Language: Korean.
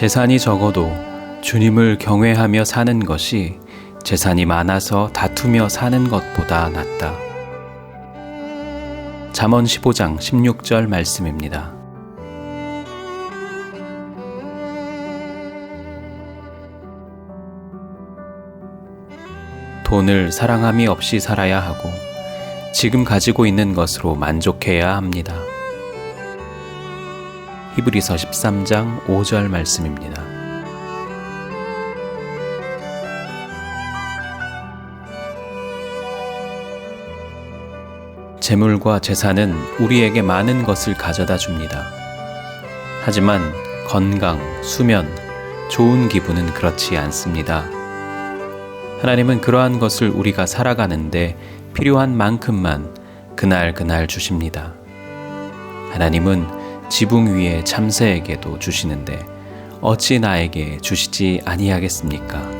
재산이 적어도 주님을 경외하며 사는 것이 재산이 많아서 다투며 사는 것보다 낫다. 잠언 15장 16절 말씀입니다. 돈을 사랑함이 없이 살아야 하고 지금 가지고 있는 것으로 만족해야 합니다. 히브리서 13장 5절 말씀입니다. 재물과 재산은 우리에게 많은 것을 가져다 줍니다. 하지만 건강, 수면, 좋은 기분은 그렇지 않습니다. 하나님은 그러한 것을 우리가 살아가는데 필요한 만큼만 그날 그날 주십니다. 하나님은 지붕 위의 참새에게도 주시는데 어찌 나에게 주시지 아니하겠습니까?